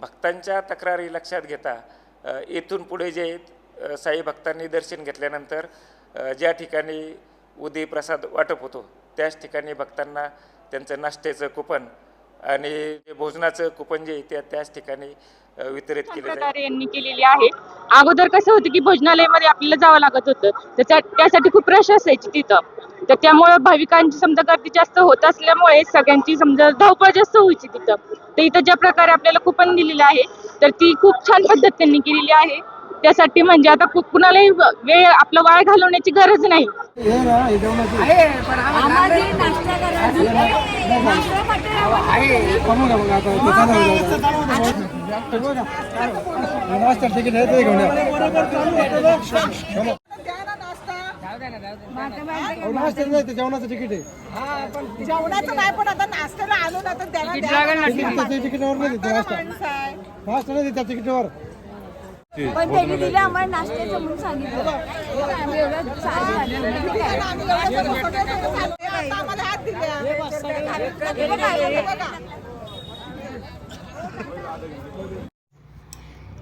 भक्तांच्या तक्रारी लक्षात घेता येथून पुढे जे साई भक्तांनी दर्शन घेतल्यानंतर ज्या ठिकाणी उदी प्रसाद वाटप होतो त्याच ठिकाणी भक्तांना त्यांचं नाश्त्याचं कुपन आणि भोजनाचं कुपन जे आहे त्याच ठिकाणी वितरित जाईल. यांनी केलेली आहे. अगोदर कसं होतं की भोजनालयामध्ये आपल्याला जावं लागत होतं. त्याच्या त्यासाठी खूप रश असायची तिथं. तर त्यामुळे भाविकांची समजा गर्दी जास्त होत असल्यामुळे सगळ्यांची समजा धावपळ जास्त व्हायची तिथं. तर इथं ज्या प्रकारे आपल्याला कुपन दिलेलं आहे तर ती खूप छान पद्धत त्यांनी केलेली आहे. त्यासाठी म्हणजे आता कुणालाही वेळ आपला वाया घालवण्याची गरज नाही. आम्हाला नाश्ता करायचा नाश्ता पाठवला जेवणाचं तिकीट आहे जेवणाचं नाही पण आता नाश्त्याला आलो ना तर त्याला नाही तिकीटावर पण त्यांनी दिलं आम्हाला नाश्त्याचं म्हणून सांगितलं. आम्ही एवढं छान आम्हाला हात दिले हे बघा, हे बघा.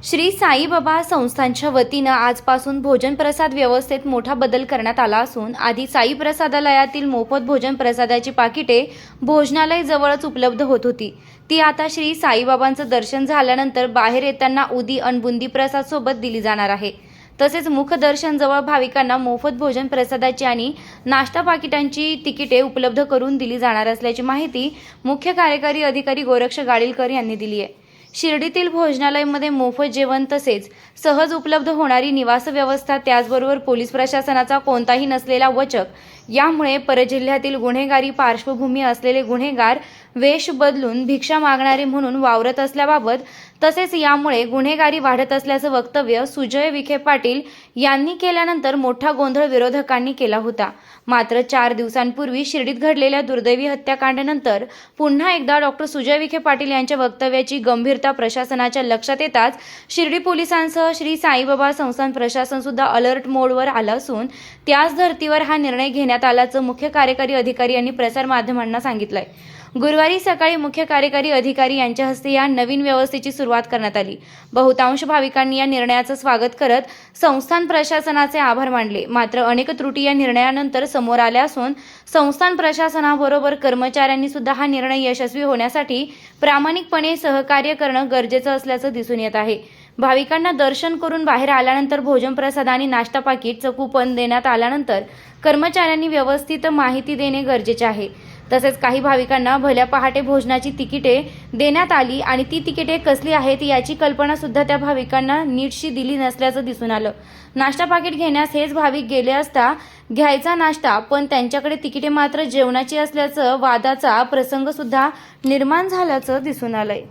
श्री साईबाबा संस्थांच्या वतीनं आजपासून भोजन प्रसाद व्यवस्थेत मोठा बदल करण्यात आला असून आधी साई प्रसादालयातील मोफत भोजन प्रसादाची पाकिटे भोजनालय जवळच उपलब्ध होत होती. ती आता श्री साईबाबांचं दर्शन झाल्यानंतर बाहेर येताना उदी अनबुंदी प्रसाद सोबत दिली जाणार आहे. तसेच मुखदर्शन जवळ भाविकांना मोफत भोजन प्रसादाची आणि नाश्ता पाकिटांची तिकिटे उपलब्ध करून दिली जाणार असल्याची माहिती मुख्य कार्यकारी अधिकारी गोरक्ष गाडीलकर यांनी दिली आहे. शिर्डीतील भोजनालयमध्ये मोफत जेवण तसेच सहज उपलब्ध होणारी निवास व्यवस्था त्याचबरोबर पोलीस प्रशासनाचा कोणताही नसलेला वचक यामुळे परजिल्ह्यातील गुन्हेगारी पार्श्वभूमी असलेले गुन्हेगार वेश बदलून भिक्षा मागणारे म्हणून वावरत असल्याबाबत तसेच यामुळे गुन्हेगारी वाढत असल्याचं वक्तव्य सुजय विखे पाटील यांनी केल्यानंतर मोठा गोंधळ विरोधकांनी केला होता. मात्र चार दिवसांपूर्वी शिर्डीत घडलेल्या दुर्दैवी हत्याकांडानंतर पुन्हा एकदा डॉक्टर सुजय विखे पाटील यांच्या वक्तव्याची गंभीरता प्रशासनाच्या लक्षात येताच शिर्डी पोलिसांसह श्री साईबाबा संस्थान प्रशासन सुद्धा अलर्ट मोडवर आलं असून त्याच धर्तीवर हा निर्णय घेण्यात आल्याचं मुख्य कार्यकारी अधिकारी यांनी प्रसारमाध्यमांना सांगितलंय. गुरुवारी सकाळी मुख्य कार्यकारी अधिकारी यांच्या हस्ते या नवीन व्यवस्थेची सुरुवात करण्यात आली. बहुतांश भाविकांनी या निर्णयाचं स्वागत करत संस्थान प्रशासनाचे आभार मानले. मात्र अनेक त्रुटी या निर्णयानंतर समोर आल्या असून संस्थान प्रशासनाबरोबर कर्मचाऱ्यांनी सुद्धा हा निर्णय यशस्वी होण्यासाठी प्रामाणिकपणे सहकार्य करणं गरजेचं असल्याचं दिसून येत आहे. भाविकांना दर्शन करून बाहेर आल्यानंतर भोजन प्रसाद आणि नाश्ता पाकिटचं कुपन देण्यात आल्यानंतर कर्मचाऱ्यांनी व्यवस्थित माहिती देणे गरजेचे आहे. तसेच काही भाविकांना भल्या पहाटे भोजनाची तिकिटे देण्यात आली आणि ती तिकिटे कसली आहेत याची कल्पना सुद्धा त्या भाविकांना नीटशी दिली नसल्याचं दिसून आलं. नाश्ता पाकिट घेण्यास हेच भाविक गेले असता घ्यायचा नाश्ता पण त्यांच्याकडे तिकिटे मात्र जेवणाची असल्याचं वादाचा प्रसंग सुद्धा निर्माण झाल्याचं दिसून आलंय.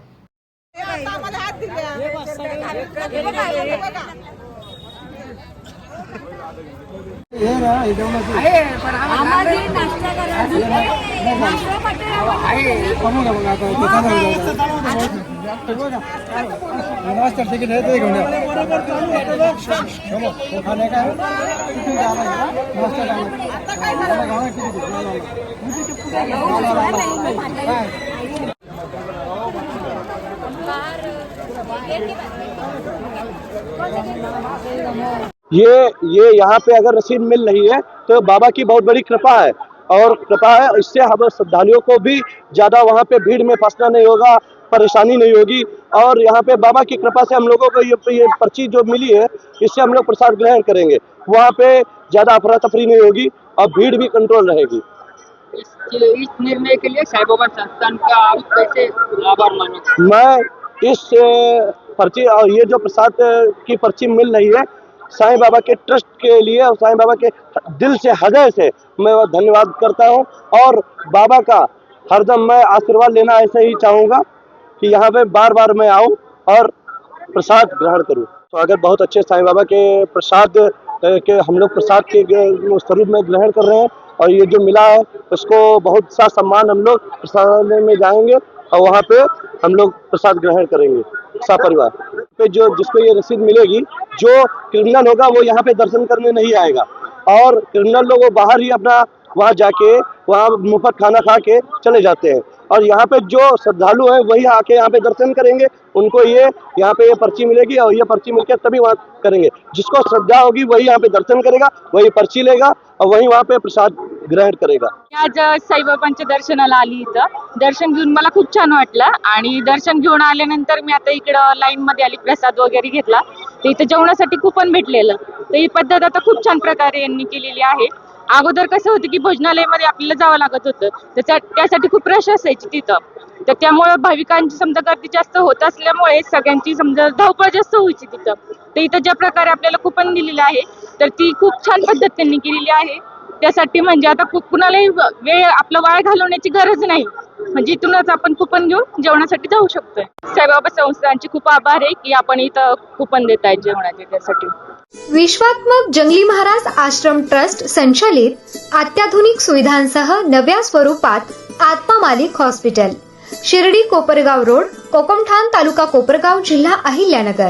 काय? ये ये यहाँ पे अगर रसीद मिल रही है तो बाबा की बहुत बड़ी कृपा है। और कृपा है इससे हम श्रद्धालुओं को भी ज़्यादा वहाँ पे भीड़ में फंसना नहीं होगा परेशानी नहीं होगी। और यहाँ पे बाबा की कृपा से हम लोगों को ये, ये पर्ची जो मिली है इससे हम लोग प्रसाद ग्रहण करेंगे। वहाँ पे ज़्यादा अफरा तफरी नहीं होगी और भीड़ भी कंट्रोल रहेगी। इस निर्णय के लिए संस्थान का आप कैसे आभार मानो? मैं इस पर्ची और ये जो प्रसाद की पर्ची मिल रही है, साईं बाबा के ट्रस्ट के लिए और साईं बाबा के दिल से, हृदय से मैं धन्यवाद करता हूँ। और बाबा का हरदम मैं आशीर्वाद लेना ऐसे ही चाहूँगा कि यहाँ पे बार बार मैं आऊँ और प्रसाद ग्रहण करूँ। तो अगर बहुत अच्छे साईं बाबा के प्रसाद के हम लोग प्रसाद के स्वरूप में ग्रहण कर रहे हैं और ये जो मिला है, उसको बहुत सा सम्मान हम लोग प्रसाद में जाएँगे और वहाँ पे हम लोग प्रसाद ग्रहण करेंगे। सपरिवार पे जो, जिसको ये रसीद मिलेगी, जो क्रिमिनल होगा, वो यहाँ पे दर्शन करने नहीं आएगा। और क्रिमिनल लोग बाहर ही अपना, वहाँ जाके, वहाँ मुफ़्त खाना खा के चले जाते हैं। और यहाँ पे जो श्रद्धालु हैं, वही आके यहाँ पे दर्शन करेंगे। उनको ये, यहाँ पे ये पर्ची मिलेगी और ये पर्ची मिलकर तभी वहाँ करेंगे। जिसको श्रद्धा होगी, वही यहाँ पे दर्शन करेगा, वही पर्ची लेगा और वही वहाँ पे प्रसाद ग्रहण करेगा. आज साईबाबांच्या दर्शनाला आली इथं. दर्शन घेऊन मला खूप छान वाटलं आणि दर्शन घेऊन आल्यानंतर मी आता इकडं लाईन मध्ये आली प्रसाद वगैरे घेतला. तर इथं जेवणासाठी कुपन भेटलेलं. तर ही पद्धत आता खूप छान प्रकारे यांनी केलेली आहे. अगोदर कसं होतं की भोजनालयामध्ये आपल्याला जावं लागत होतं. त्याच्या त्यासाठी खूप रश असायची तिथं. तर त्यामुळे भाविकांची समजा गर्दी जास्त होत असल्यामुळे सगळ्यांची समजा धावपळ जास्त व्हायची तिथं. तर इथं ज्या प्रकारे आपल्याला कुपन दिलेलं आहे तर ती खूप छान पद्धत त्यांनी केलेली आहे. त्यासाठी म्हणजे आता कुणालाही वेळ आपला वाया घालवण्याची गरज नाही. म्हणजे इथूनच आपण कुपन घेऊन जेवणासाठी जाऊ शकतोय. साईबाबा संस्थांचे खूप आभार आहे की आपण इथं कुपन देत आहेत जेवणाचे त्यासाठी. विश्वात्मक जंगली महाराज आश्रम ट्रस्ट संचालित अत्याधुनिक सुविधांसह नव्या स्वरूपात आत्मा मालिक हॉस्पिटल. शिर्डी कोपरगाव रोड कोकमठाण तालुका कोपरगाव जिल्हा अहिल्यानगर.